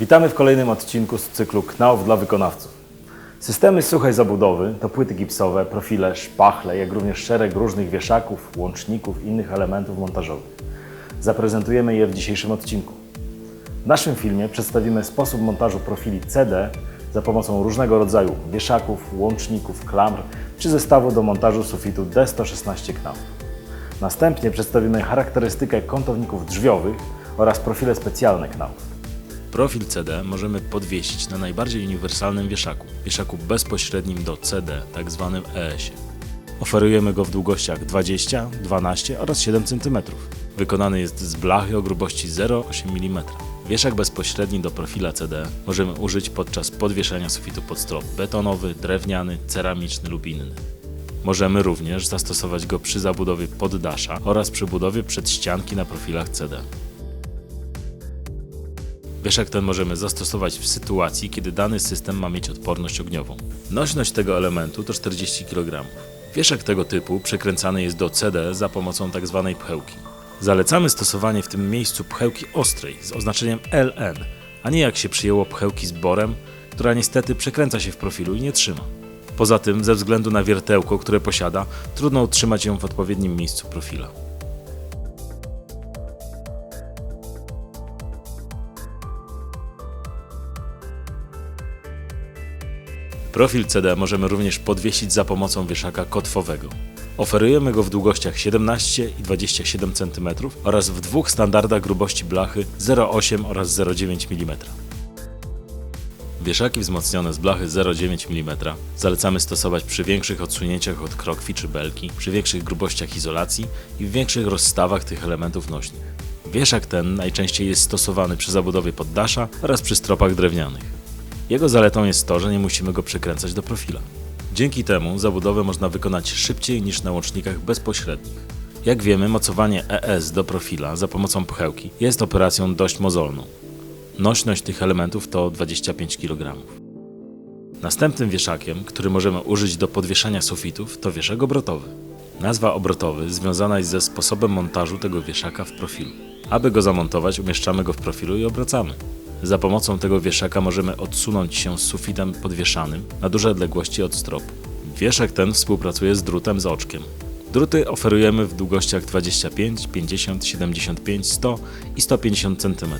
Witamy w kolejnym odcinku z cyklu Knauf dla wykonawców. Systemy suchej zabudowy to płyty gipsowe, profile, szpachle, jak również szereg różnych wieszaków, łączników i innych elementów montażowych. Zaprezentujemy je w dzisiejszym odcinku. W naszym filmie przedstawimy sposób montażu profili CD za pomocą różnego rodzaju wieszaków, łączników, klamr czy zestawu do montażu sufitu D116 Knauf. Następnie przedstawimy charakterystykę kątowników drzwiowych oraz profile specjalne Knauf. Profil CD możemy podwiesić na najbardziej uniwersalnym wieszaku, wieszaku bezpośrednim do CD, tak zwanym ES-ie. Oferujemy go w długościach 20, 12 oraz 7 cm. Wykonany jest z blachy o grubości 0,8 mm. Wieszak bezpośredni do profila CD możemy użyć podczas podwieszania sufitu pod strop betonowy, drewniany, ceramiczny lub inny. Możemy również zastosować go przy zabudowie poddasza oraz przy budowie przedścianki na profilach CD. Wieszak ten możemy zastosować w sytuacji, kiedy dany system ma mieć odporność ogniową. Nośność tego elementu to 40 kg. Wieszak tego typu przekręcany jest do CD za pomocą tzw. pchełki. Zalecamy stosowanie w tym miejscu pchełki ostrej z oznaczeniem LN, a nie jak się przyjęło pchełki z borem, która niestety przekręca się w profilu i nie trzyma. Poza tym, ze względu na wiertełko, które posiada, trudno utrzymać ją w odpowiednim miejscu profila. Profil CD możemy również podwiesić za pomocą wieszaka kotwowego. Oferujemy go w długościach 17 i 27 cm oraz w dwóch standardach grubości blachy 0,8 oraz 0,9 mm. Wieszaki wzmocnione z blachy 0,9 mm zalecamy stosować przy większych odsunięciach od krokwi czy belki, przy większych grubościach izolacji i w większych rozstawach tych elementów nośnych. Wieszak ten najczęściej jest stosowany przy zabudowie poddasza oraz przy stropach drewnianych. Jego zaletą jest to, że nie musimy go przekręcać do profila. Dzięki temu zabudowę można wykonać szybciej niż na łącznikach bezpośrednich. Jak wiemy, mocowanie ES do profila za pomocą pchełki jest operacją dość mozolną. Nośność tych elementów to 25 kg. Następnym wieszakiem, który możemy użyć do podwieszania sufitów, to wieszak obrotowy. Nazwa obrotowy związana jest ze sposobem montażu tego wieszaka w profilu. Aby go zamontować, umieszczamy go w profilu i obracamy. Za pomocą tego wieszaka możemy odsunąć się z sufitem podwieszanym na duże odległości od stropu. Wieszak ten współpracuje z drutem z oczkiem. Druty oferujemy w długościach 25, 50, 75, 100 i 150 cm.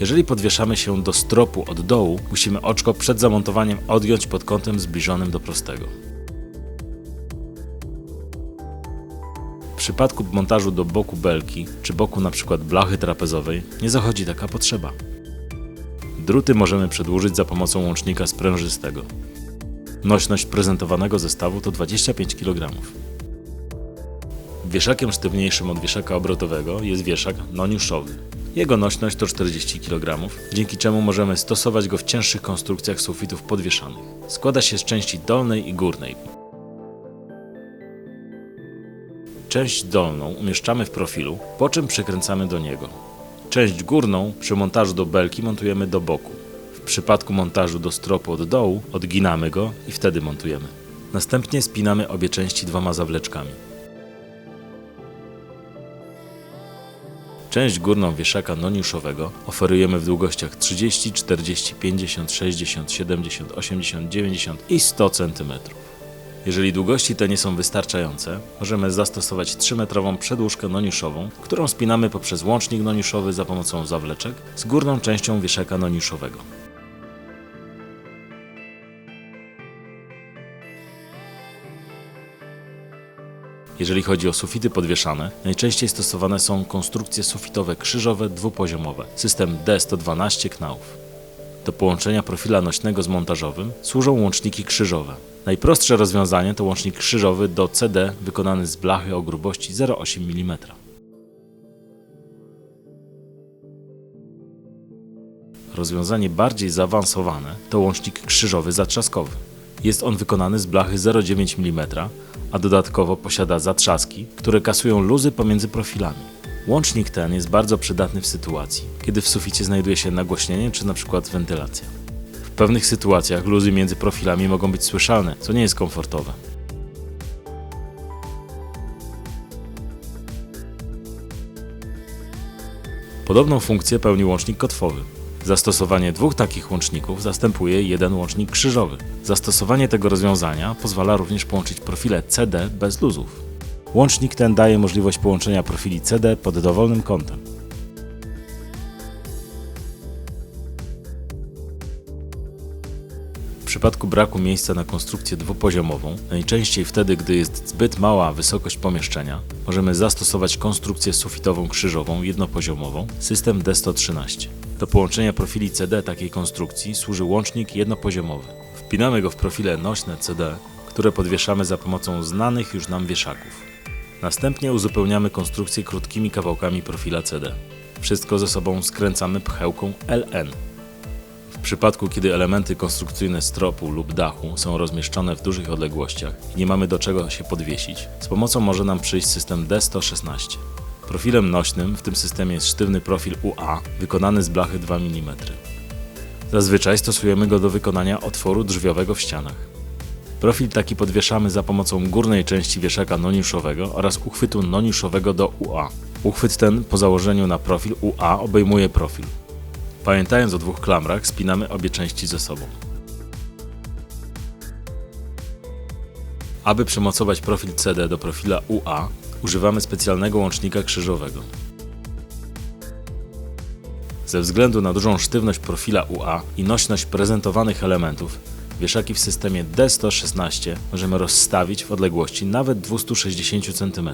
Jeżeli podwieszamy się do stropu od dołu, musimy oczko przed zamontowaniem odgiąć pod kątem zbliżonym do prostego. Przypadku montażu do boku belki czy boku np. blachy trapezowej nie zachodzi taka potrzeba. Druty możemy przedłużyć za pomocą łącznika sprężystego. Nośność prezentowanego zestawu to 25 kg. Wieszakiem sztywniejszym od wieszaka obrotowego jest wieszak noniuszowy. Jego nośność to 40 kg, dzięki czemu możemy stosować go w cięższych konstrukcjach sufitów podwieszanych. Składa się z części dolnej i górnej. Część dolną umieszczamy w profilu, po czym przykręcamy do niego. Część górną przy montażu do belki montujemy do boku. W przypadku montażu do stropu od dołu odginamy go i wtedy montujemy. Następnie spinamy obie części dwoma zawleczkami. Część górną wieszaka noniuszowego oferujemy w długościach 30, 40, 50, 60, 70, 80, 90 i 100 cm. Jeżeli długości te nie są wystarczające, możemy zastosować 3-metrową przedłużkę noniuszową, którą spinamy poprzez łącznik noniuszowy za pomocą zawleczek z górną częścią wieszaka noniuszowego. Jeżeli chodzi o sufity podwieszane, najczęściej stosowane są konstrukcje sufitowe krzyżowe dwupoziomowe, system D112 Knauf. Do połączenia profila nośnego z montażowym służą łączniki krzyżowe. Najprostsze rozwiązanie to łącznik krzyżowy do CD wykonany z blachy o grubości 0,8 mm. Rozwiązanie bardziej zaawansowane to łącznik krzyżowy zatrzaskowy. Jest on wykonany z blachy 0,9 mm, a dodatkowo posiada zatrzaski, które kasują luzy pomiędzy profilami. Łącznik ten jest bardzo przydatny w sytuacji, kiedy w suficie znajduje się nagłośnienie czy np. wentylacja. W pewnych sytuacjach luzy między profilami mogą być słyszalne, co nie jest komfortowe. Podobną funkcję pełni łącznik kotwowy. Zastosowanie dwóch takich łączników zastępuje jeden łącznik krzyżowy. Zastosowanie tego rozwiązania pozwala również połączyć profile CD bez luzów. Łącznik ten daje możliwość połączenia profili CD pod dowolnym kątem. W przypadku braku miejsca na konstrukcję dwupoziomową, najczęściej wtedy, gdy jest zbyt mała wysokość pomieszczenia, możemy zastosować konstrukcję sufitową krzyżową jednopoziomową, system D113. Do połączenia profili CD takiej konstrukcji służy łącznik jednopoziomowy. Wpinamy go w profile nośne CD, które podwieszamy za pomocą znanych już nam wieszaków. Następnie uzupełniamy konstrukcję krótkimi kawałkami profila CD. Wszystko ze sobą skręcamy pchełką LN. W przypadku, kiedy elementy konstrukcyjne stropu lub dachu są rozmieszczone w dużych odległościach i nie mamy do czego się podwiesić, z pomocą może nam przyjść system D116. Profilem nośnym w tym systemie jest sztywny profil UA wykonany z blachy 2 mm. Zazwyczaj stosujemy go do wykonania otworu drzwiowego w ścianach. Profil taki podwieszamy za pomocą górnej części wieszaka noniuszowego oraz uchwytu noniuszowego do UA. Uchwyt ten po założeniu na profil UA obejmuje profil. Pamiętając o dwóch klamrach, spinamy obie części ze sobą. Aby przymocować profil CD do profila UA, używamy specjalnego łącznika krzyżowego. Ze względu na dużą sztywność profila UA i nośność prezentowanych elementów, wieszaki w systemie D116 możemy rozstawić w odległości nawet 260 cm.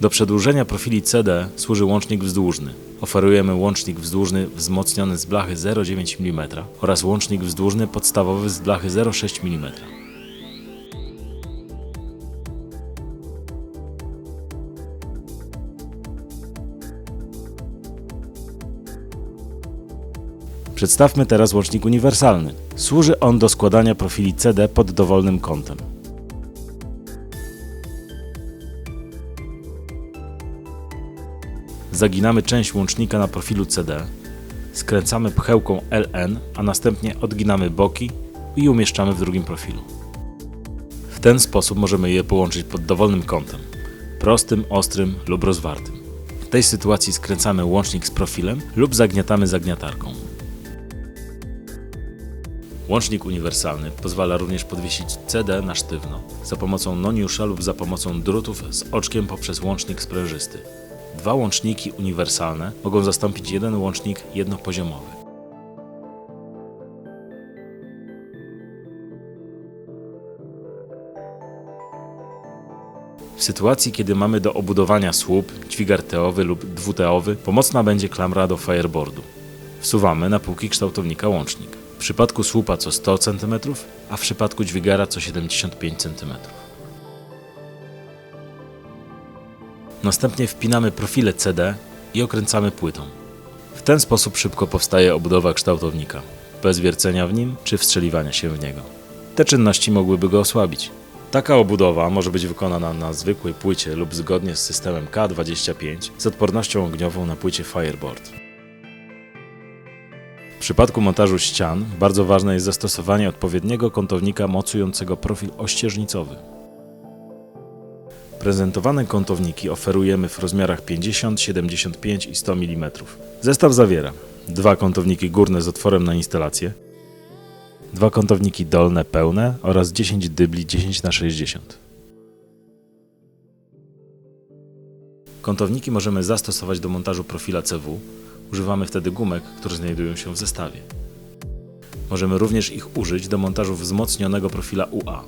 Do przedłużenia profili CD służy łącznik wzdłużny. Oferujemy łącznik wzdłużny wzmocniony z blachy 0,9 mm oraz łącznik wzdłużny podstawowy z blachy 0,6 mm. Przedstawmy teraz łącznik uniwersalny. Służy on do składania profili CD pod dowolnym kątem. Zaginamy część łącznika na profilu CD, skręcamy pchełką LN, a następnie odginamy boki i umieszczamy w drugim profilu. W ten sposób możemy je połączyć pod dowolnym kątem prostym, ostrym lub rozwartym. W tej sytuacji skręcamy łącznik z profilem lub zagniatamy zagniatarką. Łącznik uniwersalny pozwala również podwiesić CD na sztywno za pomocą noniusza lub za pomocą drutów z oczkiem poprzez łącznik sprężysty. Dwa łączniki uniwersalne mogą zastąpić jeden łącznik jednopoziomowy. W sytuacji, kiedy mamy do obudowania słup, dźwigar teowy lub dwuteowy, pomocna będzie klamra do fireboardu. Wsuwamy na półki kształtownika łącznik. Przypadku słupa co 100 cm, a w przypadku dźwigara co 75 cm. Następnie wpinamy profile CD i okręcamy płytą. W ten sposób szybko powstaje obudowa kształtownika, bez wiercenia w nim czy wstrzeliwania się w niego. Te czynności mogłyby go osłabić. Taka obudowa może być wykonana na zwykłej płycie lub zgodnie z systemem K25 z odpornością ogniową na płycie Fireboard. W przypadku montażu ścian bardzo ważne jest zastosowanie odpowiedniego kątownika mocującego profil ościeżnicowy. Prezentowane kątowniki oferujemy w rozmiarach 50, 75 i 100 mm. Zestaw zawiera dwa kątowniki górne z otworem na instalację, dwa kątowniki dolne pełne oraz 10 dybli 10 na 60 Kątowniki możemy zastosować do montażu profila CW. Używamy wtedy gumek, które znajdują się w zestawie. Możemy również ich użyć do montażu wzmocnionego profila UA.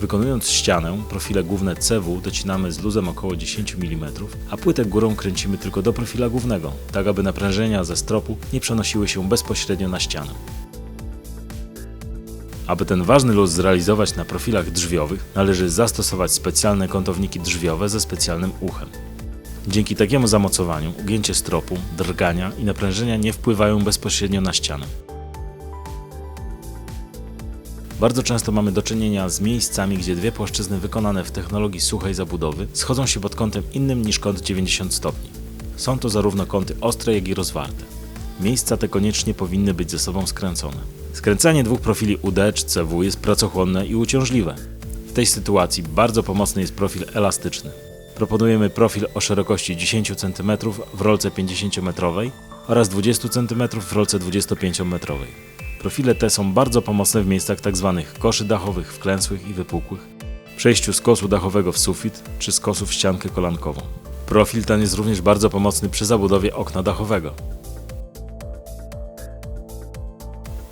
Wykonując ścianę, profile główne CW docinamy z luzem około 10 mm, a płytę górą kręcimy tylko do profila głównego, tak aby naprężenia ze stropu nie przenosiły się bezpośrednio na ścianę. Aby ten ważny luz zrealizować na profilach drzwiowych, należy zastosować specjalne kątowniki drzwiowe ze specjalnym uchem. Dzięki takiemu zamocowaniu ugięcie stropu, drgania i naprężenia nie wpływają bezpośrednio na ścianę. Bardzo często mamy do czynienia z miejscami, gdzie dwie płaszczyzny wykonane w technologii suchej zabudowy schodzą się pod kątem innym niż kąt 90 stopni. Są to zarówno kąty ostre, jak i rozwarte. Miejsca te koniecznie powinny być ze sobą skręcone. Skręcanie dwóch profili UD czy CW jest pracochłonne i uciążliwe. W tej sytuacji bardzo pomocny jest profil elastyczny. Proponujemy profil o szerokości 10 cm w rolce 50-metrowej oraz 20 cm w rolce 25-metrowej. Profile te są bardzo pomocne w miejscach tzw. koszy dachowych wklęsłych i wypukłych, przejściu z kosu dachowego w sufit czy z kosu w ściankę kolankową. Profil ten jest również bardzo pomocny przy zabudowie okna dachowego.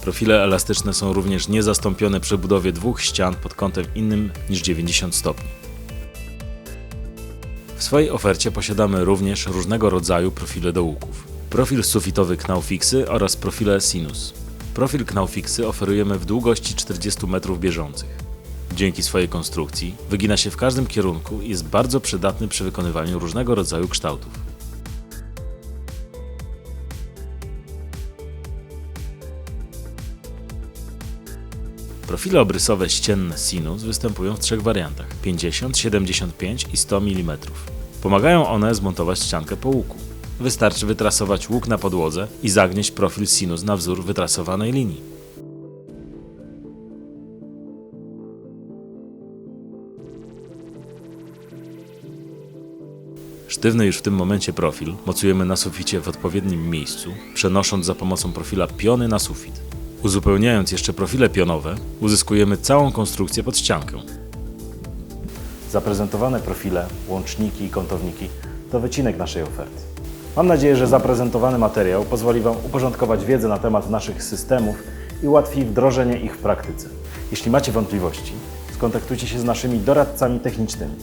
Profile elastyczne są również niezastąpione przy budowie dwóch ścian pod kątem innym niż 90 stopni. W swojej ofercie posiadamy również różnego rodzaju profile do łuków. Profil sufitowy Knaufixy oraz profile Sinus. Profil Knaufixy oferujemy w długości 40 metrów bieżących. Dzięki swojej konstrukcji wygina się w każdym kierunku i jest bardzo przydatny przy wykonywaniu różnego rodzaju kształtów. Profile obrysowe ścienne Sinus występują w trzech wariantach 50, 75 i 100 mm. Pomagają one zmontować ściankę po łuku. Wystarczy wytrasować łuk na podłodze i zagnieść profil Sinus na wzór wytrasowanej linii. Sztywny już w tym momencie profil mocujemy na suficie w odpowiednim miejscu, przenosząc za pomocą profila piony na sufit. Uzupełniając jeszcze profile pionowe, uzyskujemy całą konstrukcję pod ściankę. Zaprezentowane profile, łączniki i kątowniki to wycinek naszej oferty. Mam nadzieję, że zaprezentowany materiał pozwoli Wam uporządkować wiedzę na temat naszych systemów i ułatwi wdrożenie ich w praktyce. Jeśli macie wątpliwości, skontaktujcie się z naszymi doradcami technicznymi.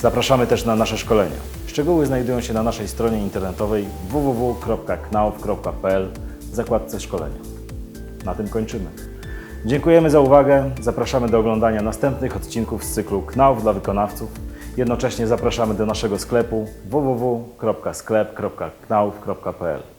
Zapraszamy też na nasze szkolenia. Szczegóły znajdują się na naszej stronie internetowej www.knauf.pl w zakładce szkolenia. Na tym kończymy. Dziękujemy za uwagę. Zapraszamy do oglądania następnych odcinków z cyklu Knauf dla wykonawców. Jednocześnie zapraszamy do naszego sklepu www.sklep.knauf.pl.